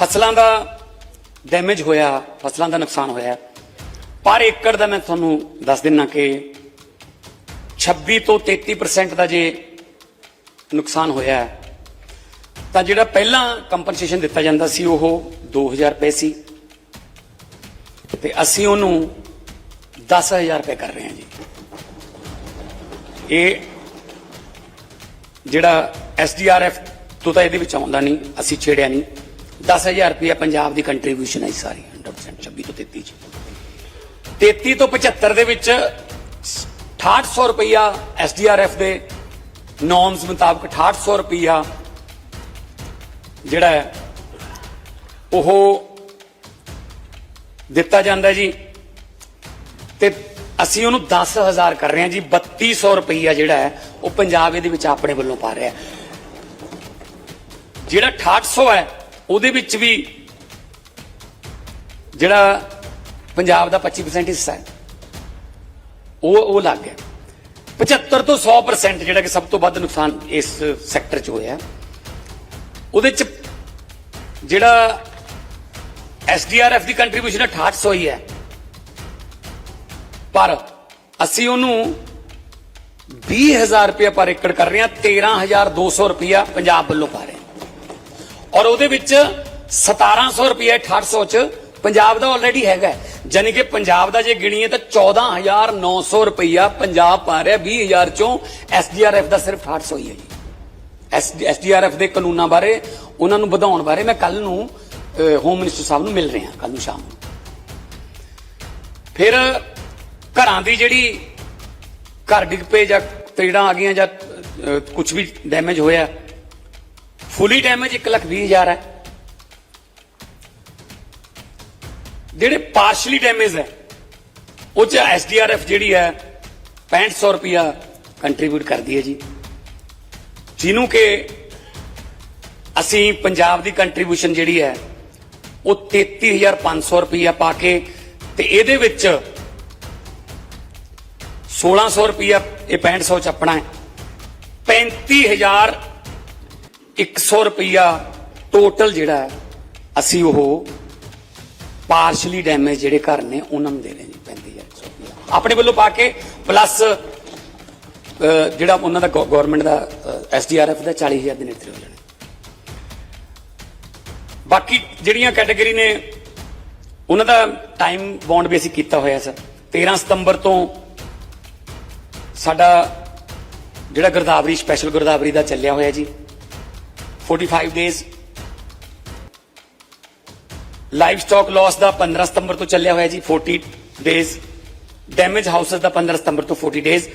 ਫਸਲਾਂ ਦਾ ਡੈਮੇਜ ਹੋਇਆ, ਫਸਲਾਂ ਦਾ ਨੁਕਸਾਨ ਹੋਇਆ। ਪਰ ਏਕੜ ਦਾ ਮੈਂ ਤੁਹਾਨੂੰ ਦੱਸ ਦਿੰਨਾ ਕਿ 26 ਤੋਂ 33% ਦਾ ਜੇ ਨੁਕਸਾਨ ਹੋਇਆ ਤਾਂ ਜਿਹੜਾ ਪਹਿਲਾਂ ਕੰਪਨਸੇਸ਼ਨ ਦਿੱਤਾ ਜਾਂਦਾ ਸੀ ਉਹ 2000 ਰੁਪਏ ਸੀ। ਤੇ ਅਸੀਂ ਉਹਨੂੰ 10000 ਰੁਪਏ ਕਰ ਰਹੇ ਹਾਂ ਜੀ। ਇਹ ਜਿਹੜਾ ਐਸਡੀਆਰਐਫ ਤੋਂ ਤਾਂ ਇਹਦੇ ਵਿੱਚ ਆਉਂਦਾ ਨਹੀਂ, ਅਸੀਂ ਛੇੜਿਆ ਨਹੀਂ। 10000 ਰੁਪਏ ਪੰਜਾਬ ਦੀ ਕੰਟਰੀਬਿਊਸ਼ਨ ਹੈ ਸਾਰੀ 100% 26 ਤੋਂ 33 ਚ। 33 ਤੋਂ 75 ਦੇ ਵਿੱਚ 6800 ਰੁਪਇਆ ਐਸਡੀਆਰਐਫ ਦੇ ਨੋਰਮਸ ਮੁਤਾਬਕ 6800 ਰੁਪਇਆ ਜਿਹੜਾ ਹੈ, ਉਹ ਦਿੱਤਾ ਜਾਂਦਾ ਜੀ। ਤੇ ਅਸੀਂ ਉਹਨੂੰ 10000 ਕਰ ਰਹੇ ਹਾਂ ਜੀ 3200 ਰੁਪਈਆ ਜਿਹੜਾ ਹੈ, ਉਹ ਪੰਜਾਬ ਇਹਦੇ ਵਿੱਚ ਆਪਣੇ ਵੱਲੋਂ ਪਾ ਰਿਹਾ ਹੈ। ਜਿਹੜਾ 6800 ਹੈ ਉਹਦੇ ਵਿੱਚ ਵੀ ਜਿਹੜਾ ਪੰਜਾਬ ਦਾ 25% ਹਿੱਸਾ ਹੈ, ਉਹ ਉਹ ਲੱਗ ਗਿਆ 75 ਤੋਂ 100% ਜਿਹੜਾ ਕਿ ਸਭ ਤੋਂ ਵੱਧ ਨੁਕਸਾਨ ਇਸ ਸੈਕਟਰ 'ਚ ਹੋਇਆ। ਉਹਦੇ 'ਚ ਜਿਹੜਾ ਐਸਡੀਆਰਐਫ ਦੀ ਕੰਟਰੀਬਿਊਸ਼ਨ 6800 ਹੀ ਹੈ। ਪਰ ਅਸੀਂ ਉਹਨੂੰ 20000 ਰੁਪਏ ਪਰ ਏਕੜ ਕਰ ਰਹੇ ਹਾਂ 13200 ਰੁਪਇਆ ਪੰਜਾਬ ਵੱਲੋਂ ਪਾ ਰਹੇ ਔਰ ਉਹਦੇ ਵਿੱਚ 1700 ਰੁਪਏ 6800 ਚ ਪੰਜਾਬ ਦਾ ਆਲਰੇਡੀ ਹੈਗਾ ਜਾਨੀ ਕਿ ਪੰਜਾਬ ਦਾ ਜੇ ਗਿਣੀਏ ਤਾਂ 14900 ਰੁਪਇਆ ਪੰਜਾਬ ਪਾ ਰਿਹਾ 20000 ਚੋਂ ਐਸਡੀਆਰਐਫ ਦਾ ਸਿਰਫ 800 ਹੀ ਹੈ ਜੀ। ਐਸਡੀਆਰਐਫ ਦੇ ਕਾਨੂੰਨਾਂ ਬਾਰੇ, ਉਹਨਾਂ ਨੂੰ ਵਧਾਉਣ ਬਾਰੇ ਮੈਂ ਕੱਲ ਨੂੰ ਹੋਮ ਮਿਨਿਸਟਰ ਸਾਹਿਬ ਨੂੰ ਮਿਲ ਰਿਹਾ ਕੱਲ ਨੂੰ ਸ਼ਾਮ ਨੂੰ। ਫਿਰ ਘਰਾਂ ਦੀ ਜਿਹੜੀ ਘਰ ਡਿੱਗ ਪਏ ਜਾਂ ਤੇੜਾਂ ਆ ਗਈਆਂ ਜਾਂ ਕੁਝ ਵੀ ਡੈਮੇਜ ਹੋਇਆ ਫੁੱਲੀ ਡੈਮੇਜ 1 ਲੱਖ ਵੀਹ ਹਜ਼ਾਰ ਹੈ। ਜਿਹੜੇ ਪਾਰਸ਼ਲੀ ਡੈਮੇਜ ਹੈ, ਉਹ ਚ ਐਸਡੀਆਰਐਫ ਜਿਹੜੀ ਹੈ 6500 ਰੁਪਿਆ ਕੰਟਰੀਬਿਊਟ ਕਰਦੀ ਹੈ ਜੀ। ਜਿਹਨੂੰ ਕਿ ਅਸੀਂ ਪੰਜਾਬ ਦੀ ਕੰਟਰੀਬਿਊਸ਼ਨ ਜਿਹੜੀ ਹੈ, ਉਹ 33500 ਰੁਪਿਆ ਪਾ ਕੇ ਤੇ ਇਹਦੇ ਵਿੱਚ 1600 ਰੁਪਿਆ ਇਹ 6500 ਚ ਆਪਣਾ ਹੈ। 35100 ਰੁਪਿਆ ਟੋਟਲ ਜਿਹੜਾ ਅਸੀਂ ਉਹ ਪਾਰਸ਼ਲੀ ਡੈਮੇਜ ਜਿਹੜੇ ਘਰ ਨੇ, ਉਹਨਾਂ ਨੂੰ ਦੇਣੇ ਪੈਂਦੀ ਹੈ ਆਪਣੇ ਵੱਲੋਂ ਪਾ ਕੇ ਪਲੱਸ ਜਿਹੜਾ ਉਹਨਾਂ ਦਾ ਗਵਰਨਮੈਂਟ ਦਾ ਐਸਡੀਆਰਐਫ ਦਾ 40000 ਦੇ ਨੇੜੇ ਹੋ ਜਾਣਾ। ਬਾਕੀ ਜਿਹੜੀਆਂ ਕੈਟਾਗਰੀ ਨੇ, ਉਹਨਾਂ ਦਾ ਟਾਈਮ ਬੌਂਡ ਵੀ ਅਸੀਂ ਕੀਤਾ ਹੋਇਆ ਸਰ। 13 ਸਤੰਬਰ ਤੋਂ ਸਾਡਾ ਜਿਹੜਾ ਗਰਦਾਵਰੀ ਸਪੈਸ਼ਲ ਗਰਦਾਵਰੀ ਦਾ ਚੱਲਿਆ ਹੋਇਆ ਜੀ। 45 ਡੇਜ਼ ਲਾਈਵ ਸਟਾਕ ਲਾਸ ਦਾ 15 ਸਤੰਬਰ ਤੋਂ ਚੱਲਿਆ ਹੋਇਆ ਜੀ 40 ਡੇਜ਼ ਡੈਮੇਜ ਹਾਊਸਸ ਦਾ 15 ਸਤੰਬਰ ਤੋਂ 40 ਡੇਜ਼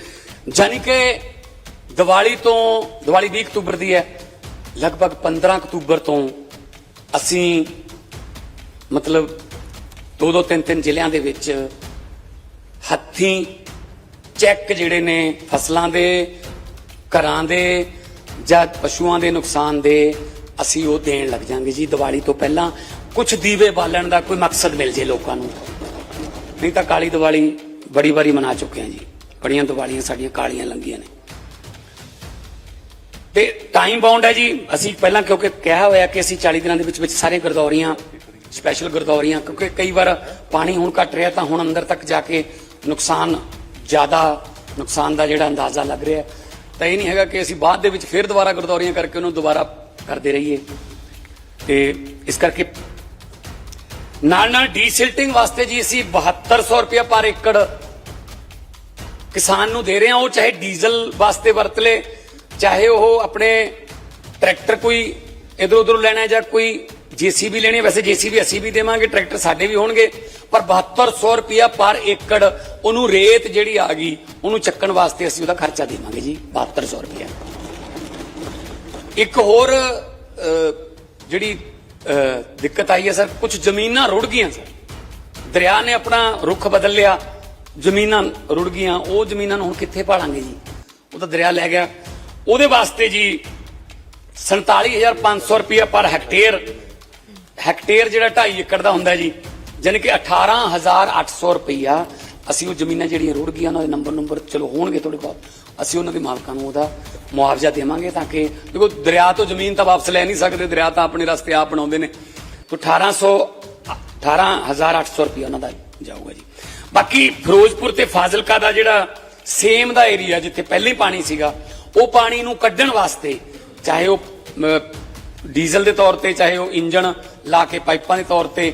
ਜਾਨੀ ਕਿ ਦੀਵਾਲੀ ਤੋਂ, ਦੀਵਾਲੀ 20 ਅਕਤੂਬਰ ਦੀ ਹੈ, ਲਗਭਗ 15 ਅਕਤੂਬਰ ਤੋਂ ਅਸੀਂ ਮਤਲਬ ਦੋ ਦੋ ਤਿੰਨ ਤਿੰਨ ਜ਼ਿਲ੍ਹਿਆਂ ਦੇ ਵਿੱਚ ਹੱਥੀਂ ਚੈੱਕ ਜਿਹੜੇ ਨੇ ਫਸਲਾਂ ਦੇ, ਘਰਾਂ ਦੇ ਜਾਂ ਪਸ਼ੂਆਂ ਦੇ ਨੁਕਸਾਨ ਦੇ ਅਸੀਂ ਉਹ ਦੇਣ ਲੱਗ ਜਾਾਂਗੇ ਜੀ ਦੀਵਾਲੀ ਤੋਂ ਪਹਿਲਾਂ। ਕੁਝ ਦੀਵੇ ਬਾਲਣ ਦਾ ਕੋਈ ਮਕਸਦ ਮਿਲ ਜੇ ਲੋਕਾਂ ਨੂੰ। ਨਹੀਂ ਤਾਂ ਕਾਲੀ ਦੀਵਾਲੀ ਬੜੀ ਵਾਰੀ ਮਨਾ ਚੁੱਕੇ ਹਾਂ ਜੀ। ਬੜੀਆਂ ਦੀਵਾਲੀਆਂ ਸਾਡੀਆਂ ਕਾਲੀਆਂ ਲੰਗੀਆਂ ਨੇ। ਤੇ ਟਾਈਮ ਬਾਉਂਡ ਹੈ ਜੀ। ਅਸੀਂ ਪਹਿਲਾਂ ਕਿਉਂਕਿ ਕਿਹਾ ਹੋਇਆ ਕਿ ਅਸੀਂ 40 ਦਿਨਾਂ ਦੇ ਵਿੱਚ ਵਿੱਚ ਸਾਰੇ ਗਰਦੌਰੀਆਂ ਸਪੈਸ਼ਲ ਗਰਦੌਰੀਆਂ, ਕਿਉਂਕਿ ਕਈ ਵਾਰ ਪਾਣੀ ਹੁਣ ਘਟ ਰਿਹਾ ਤਾਂ ਹੁਣ ਅੰਦਰ ਤੱਕ ਜਾ ਕੇ ਨੁਕਸਾਨ ਜ਼ਿਆਦਾ, ਨੁਕਸਾਨ ਦਾ ਜਿਹੜਾ ਅੰਦਾਜ਼ਾ ਲੱਗ ਰਿਹਾ। ਤਾਂ ਇਹ ਨਹੀਂ ਹੈਗਾ ਕਿ ਅਸੀਂ ਬਾਅਦ ਦੇ ਵਿੱਚ ਫਿਰ ਦੁਬਾਰਾ ਗਰਦੌਰੀਆਂ ਕਰਕੇ ਉਹਨੂੰ ਦੁਬਾਰਾ ਕਰਦੇ ਰਹੀਏ। ਤੇ ਇਸ ਕਰਕੇ ਨਾਲ ਨਾਲ ਡੀਸਿਲਟਿੰਗ ਵਾਸਤੇ ਜੀ ਅਸੀਂ 7200 ਰੁਪਇਆ ਪਰ ਏਕੜ ਕਿਸਾਨ ਨੂੰ ਦੇ ਰਹੇ ਹਾਂ। ਉਹ ਚਾਹੇ ਡੀਜ਼ਲ ਵਾਸਤੇ ਵਰਤ ਲੇ, ਚਾਹੇ ਉਹ ਆਪਣੇ ਟਰੈਕਟਰ ਕੋਈ ਇਧਰ ਉਧਰ ਲੈਣਾ ਜਾਂ ਕੋਈ ਜੀਸੀਬੀ ਲੈਣੀ ਹੈ। ਵੈਸੇ ਜੀਸੀਬੀ ਅਸੀਂ ਵੀ ਦੇਵਾਂਗੇ, ਟਰੈਕਟਰ ਸਾਡੇ ਵੀ ਹੋਣਗੇ। ਪਰ 7200 ਰੁਪਇਆ ਪਰ ਏਕੜ, ਉਹਨੂੰ ਰੇਤ ਜਿਹੜੀ ਆ ਗਈ, ਉਹਨੂੰ ਚੱਕਣ ਵਾਸਤੇ ਅਸੀਂ ਉਹਦਾ ਖਰਚਾ ਦੇਵਾਂਗੇ ਜੀ 7200 ਰੁਪਇਆ। ਇੱਕ ਹੋਰ ਜਿਹੜੀ ਦਿੱਕਤ ਆਈ ਹੈ ਸਰ ਕੁਝ ਜ਼ਮੀਨਾਂ ਰੁੜ ਗਈਆਂ ਸਰ। ਦਰਿਆ ਨੇ ਆਪਣਾ ਰੁੱਖ ਬਦਲ ਲਿਆ, ਜ਼ਮੀਨਾਂ ਰੁੜ ਗਈਆਂ, ਉਹ ਜ਼ਮੀਨਾਂ ਨੂੰ ਹੁਣ ਕਿੱਥੇ ਭਾਲਾਂਗੇ ਜੀ? ਉਹ ਤਾਂ ਦਰਿਆ ਲੈ ਗਿਆ। ਉਹਦੇ ਵਾਸਤੇ ਜੀ 47500 ਰੁਪਇਆ ਪਰ ਹੈਕਟੇਅਰ ਹੈਕਟੇਅਰ ਜਿਹੜਾ 2.5 ਏਕੜ ਦਾ ਹੁੰਦਾ ਜੀ ਯਾਨੀ ਕਿ 18800 ਰੁਪਇਆ ਅਸੀਂ ਉਹ ਜ਼ਮੀਨਾਂ ਜਿਹੜੀਆਂ ਰੁੜ ਗਈਆਂ, ਉਹਨਾਂ ਦੇ ਨੰਬਰ ਨੰਬਰ ਚਲੋ ਹੋਣਗੇ ਥੋੜੇ ਬਹੁਤ ਅਸੀਂ ਉਹਨਾਂ ਦੇ ਮਾਲਕਾਂ ਨੂੰ ਉਹਦਾ ਮੁਆਵਜ਼ਾ ਦੇਵਾਂਗੇ ਤਾਂ ਕਿ ਦੇਖੋ, ਦਰਿਆ ਤੋਂ ਜ਼ਮੀਨ ਤਾਂ ਵਾਪਸ ਲੈ ਨਹੀਂ ਸਕਦੇ, ਦਰਿਆ ਤਾਂ ਆਪਣੇ ਰਸਤੇ ਆਪ ਬਣਾਉਂਦੇ ਨੇ। ਤੋਂ 1800 18800 ਰੁਪਏ ਉਹਨਾਂ ਦਾ ਜਾਊਗਾ ਜੀ। ਬਾਕੀ ਫਿਰੋਜ਼ਪੁਰ ਤੇ ਫਾਜ਼ਿਲਕਾ ਦਾ ਜਿਹੜਾ ਸੇਮ ਦਾ ਏਰੀਆ ਜਿੱਥੇ ਪਹਿਲੇ ਪਾਣੀ ਸੀਗਾ, ਉਹ ਪਾਣੀ ਨੂੰ ਕੱਢਣ ਵਾਸਤੇ ਚਾਹੇ ਉਹ ਡੀਜ਼ਲ ਦੇ ਤੌਰ ਤੇ, ਚਾਹੇ ਉਹ ਇੰਜਣ ਲਾ ਕੇ ਪਾਈਪਾਂ ਦੇ ਤੌਰ ਤੇ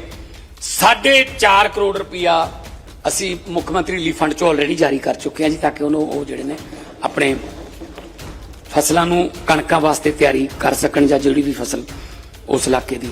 4.5 ਕਰੋੜ ਰੁਪਇਆ ਅਸੀਂ ਮੁੱਖ ਮੰਤਰੀ ਰਿਲੀਫ ਫੰਡ ਚੋਂ ਆਲਰੇਡੀ ਜਾਰੀ ਕਰ ਚੁੱਕੇ ਹਾਂ ਜੀ, ਤਾਂ ਕਿ ਉਹਨੂੰ ਉਹ ਜਿਹੜੇ ਨੇ ਆਪਣੇ ਫਸਲਾਂ ਨੂੰ ਕਣਕਾਂ ਵਾਸਤੇ ਤਿਆਰੀ ਕਰ ਸਕਣ ਜਾਂ ਜਿਹੜੀ ਵੀ ਫਸਲ ਉਸ ਇਲਾਕੇ ਦੀ